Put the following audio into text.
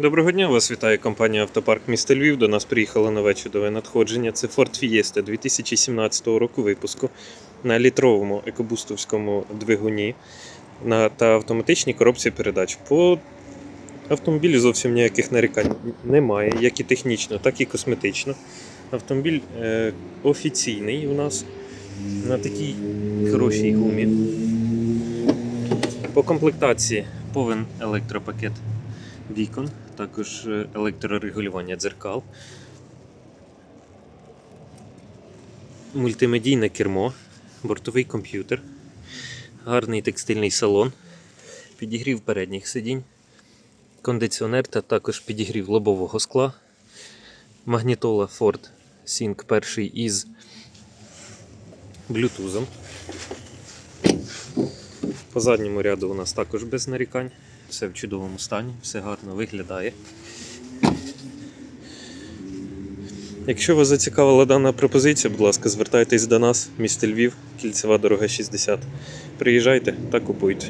Доброго дня, вас вітає компанія Автопарк міста Львів. До нас приїхало нове чудове надходження. Це Ford Fiesta 2017 року випуску на літровому екобустовському двигуні та автоматичній коробці передач. По автомобілю зовсім ніяких нарікань немає, як і технічно, так і косметично. Автомобіль е, офіційний у нас на такій хорошій гумі. По комплектації повен електропакет вікон, також е, електрорегулювання дзеркал, мультимедійне кермо, бортовий комп'ютер, гарний текстильний салон, підігрів передніх сидінь, кондиціонер та також підігрів лобового скла, магнітола Ford Sync перший із блютузом. По задньому ряду у нас також без нарікань. Все в чудовому стані, все гарно виглядає. Якщо вас зацікавила дана пропозиція, будь ласка, звертайтесь до нас, місто Львів, кільцева дорога 60. Приїжджайте та купуйте.